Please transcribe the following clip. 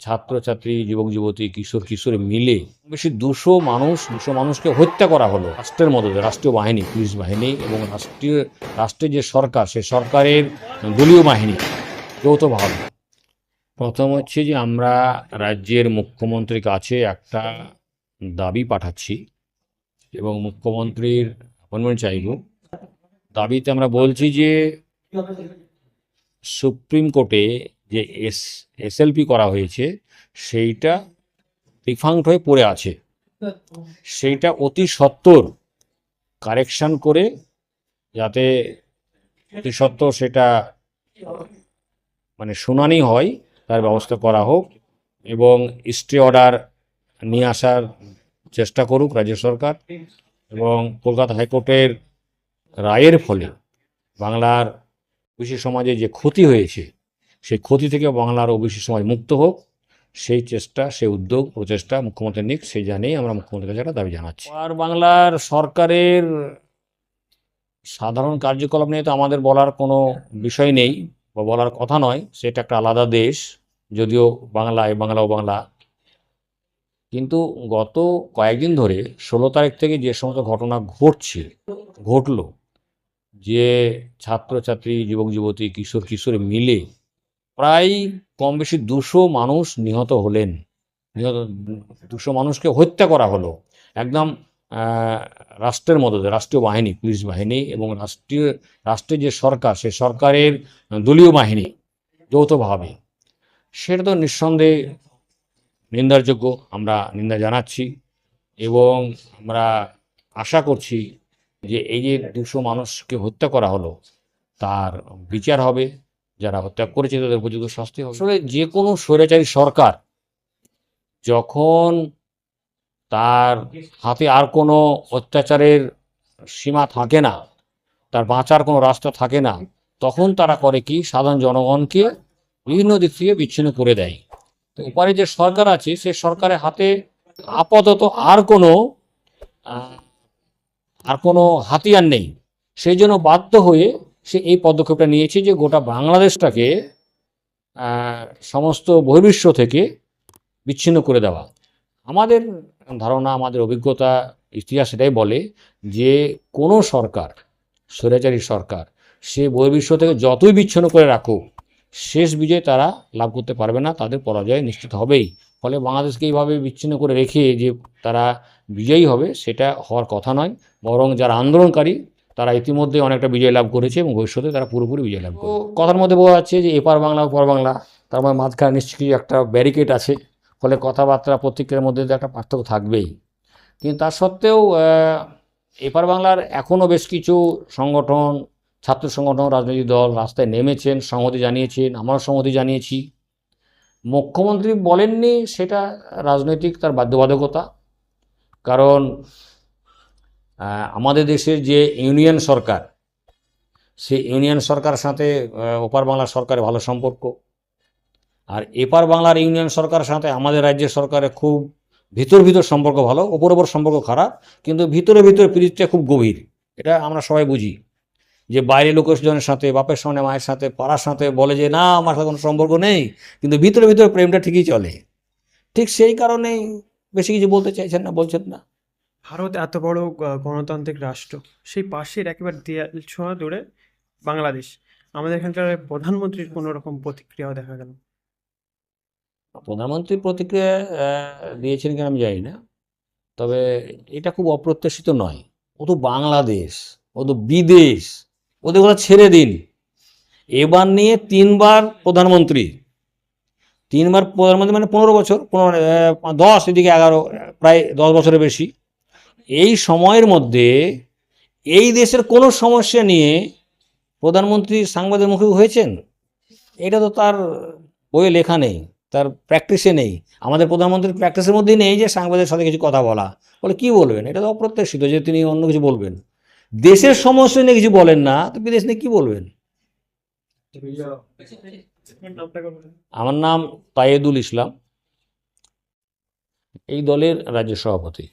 ছাত্রছাত্রী, যুবক, যুবতী, কিশোর কিশোর মিলে বেশি দুশো মানুষ, দুশো মানুষকে হত্যা করা হলো রাষ্ট্রের মদতে, রাষ্ট্রীয় বাহিনী, পুলিশ বাহিনী এবং রাষ্ট্রীয়, রাষ্ট্রের যে সরকার, সে সরকারের দলীয় বাহিনী যৌথ যৌথভাবে। প্রথম হচ্ছে যে আমরা রাজ্যের মুখ্যমন্ত্রীর কাছে একটা দাবি পাঠাচ্ছি এবং মুখ্যমন্ত্রীর অ্যাপয়েন্টমেন্ট চাইব। দাবিতে আমরা বলছি যে সুপ্রিম কোর্টে যে এস, এসএলপি করা হয়েছে, সেইটা ডিফাঙ্ক্ট হয়ে পড়ে আছে। সেইটা অতি সত্বর কারেকশন করে যাতে অতি সত্বর সেটা মানে শুনানি হয়, তার ব্যবস্থা করা হোক এবং স্টে অর্ডার নিয়ে আসার চেষ্টা করুক রাজ্য সরকার এবং কলকাতা হাইকোর্টের রায়ের ফলে বাংলার ওবিসি সমাজে যে ক্ষতি হয়েছে সেই ক্ষতি থেকে বাংলার ওবিসি সমাজ মুক্ত হোক, সেই চেষ্টা, সেই উদ্যোগ, প্রচেষ্টা মুখ্যমন্ত্রী নিক, সেই জানিয়ে আমরা মুখ্যমন্ত্রীর কাছে একটা দাবি জানাচ্ছি। আর বাংলার সরকারের সাধারণ কার্যকলাপ নিয়ে তো আমাদের বলার কোনো বিষয় নেই বা বলার কথা নয়, সেটা একটা আলাদা দেশ, যদিও বাংলায় বাংলা ও বাংলা। কিন্তু গত কয়েকদিন ধরে ষোলো তারিখ থেকে যে সমস্ত ঘটনা ঘটছে, ঘটলো, যে ছাত্রছাত্রী যুবক যুবতী কিশোর কিশোর মিলে প্রায় কম বেশি দুশো মানুষ নিহত হলেন। নিহত দুশো মানুষকে হত্যা করা হলো। একদম রাষ্ট্রের মদতে রাষ্ট্রীয় বাহিনী, পুলিশ বাহিনী এবং রাষ্ট্রীয়, রাষ্ট্রের যে সরকার, সে সরকারের দলীয় বাহিনী, যৌথভাবে। সেটা তো নিঃসন্দেহে নিন্দার যোগ্য আমরা নিন্দা জানাচ্ছি এবং আমরা আশা করছি যে এই যে দুশো মানুষকে হত্যা করা হলো, তার বিচার হবে। যারা হত্যা করেছে তাদের উপযুক্ত শাস্তি হবে। আসলে যে কোনো স্বৈরাচারী সরকার যখন তার হাতে আর কোনো অত্যাচারের সীমা থাকে না তার বাঁচার কোনো রাস্তা থাকে না তখন তারা করে কি? সাধারণ জনগণকে বিভিন্ন দিক থেকে বিচ্ছিন্ন করে দেয়। তো ওপারে যে সরকার আছে সে সরকারের হাতে আপাতত আর কোনো আর কোনো হাতিয়ার নেই। সেই জন্য বাধ্য হয়ে সে এই পদক্ষেপটা নিয়েছে যে গোটা বাংলাদেশটাকে সমস্ত বহির্বিশ্ব থেকে বিচ্ছিন্ন করে দেওয়া। আমাদের ধারণা, আমাদের অভিজ্ঞতা, ইতিহাস এটাই বলে যে কোনো সরকার, স্বৈরাচারী সরকার, সে বহির্বিশ্ব থেকে যতই বিচ্ছিন্ন করে রাখুক, শেষ বিজয় তারা লাভ করতে পারবে না, তাদের পরাজয় নিশ্চিত হবেই। ফলে বাংলাদেশকে এইভাবে বিচ্ছিন্ন করে রেখে যে তারা বিজয়ী হবে, সেটা হওয়ার কথা নয়। বরং যারা আন্দোলনকারী তারা ইতিমধ্যে অনেকটা বিজয় লাভ করেছে এবং ভবিষ্যতে তারা পুরোপুরি বিজয় লাভ করবে। কথার মধ্যে বোঝা যাচ্ছে যে এপার বাংলা ওপার বাংলা তার মধ্যে মাঝখানে নিশ্চয়ই একটা ব্যারিকেড আছে ফলে কথাবার্তা প্রতিক্রিয়ার মধ্যে তো একটা পার্থক্য থাকবেই। কিন্তু তার সত্ত্বেও এপার বাংলার এখনও বেশ কিছু সংগঠন ছাত্র সংগঠন রাজনৈতিক দল রাস্তায় নেমেছেন সংহতি জানিয়েছেন আমরাও সংহতি জানিয়েছি। মুখ্যমন্ত্রী বলেননি সেটা রাজনৈতিক তার বাধ্যবাধকতা। কারণ আমাদের দেশের যে ইউনিয়ন সরকার, সেই ইউনিয়ন সরকারের সাথে ওপার বাংলার সরকারের ভালো সম্পর্ক। আর এপার বাংলার ইউনিয়ন সরকারের সাথে আমাদের রাজ্যের সরকারের খুব ভিতর ভিতর সম্পর্ক ভালো, ওপর ওপর সম্পর্ক খারাপ, কিন্তু ভিতরে ভিতরে প্রীতিটা খুব গভীর। এটা আমরা সবাই বুঝি। যে বাইরে লোকজনের সাথে, বাপের সামনে, মায়ের সাথে, পাড়ার সাথে বলে যে, না, আমার সাথে কোনো সম্পর্ক নেই। কিন্তু ভিতরে ভিতরে প্রেমটা ঠিকই চলে। ঠিক সেই কারণেই বেশি কিছু বলতে চাইছেন না, বলছেন না। ভারত এত বড় গণতান্ত্রিক রাষ্ট্র সেই পাশের একেবারে দেয়াল ছোঁয়া দূরে বাংলাদেশ। আমাদের এখানকার প্রধানমন্ত্রীর কোনো রকম প্রতিক্রিয়াও দেখা গেল না। প্রধানমন্ত্রী প্রতিক্রিয়া দিয়েছেন কিনা আমি জানি না। তবে এটা খুব অপ্রত্যাশিত নয়। ও তো বাংলাদেশ ও তো বিদেশ ওদের ওরা ছেড়ে দিন। এবার নিয়ে তিনবার প্রধানমন্ত্রী। তিনবার প্রধানমন্ত্রী মানে পনেরো বছর পনেরো আহ, দশ এদিকে এগারো প্রায় দশ বছরের বেশি। এই সময়ের মধ্যে এই দেশের কোনো সমস্যা নিয়ে প্রধানমন্ত্রী সাংবাদিক মুখী হয়েছেন? এটা তো তার বইয়ে লেখা নেই, তার প্র্যাকটিসে নেই। আমাদের প্রধানমন্ত্রীর প্র্যাকটিসের মধ্যেই নেই যে সাংবাদিকের সাথে কিছু কথা বলা। বলে কি বলবেন? এটা তো অপ্রত্যাশিত যে তিনি অন্য কিছু বলবেন। দেশের সমস্যা নিয়ে কিছু বলেন না, তো বিদেশ নিয়ে কি বলবেন? আমার নাম তায়েদুল ইসলাম, এই দলের রাজ্য সভাপতি।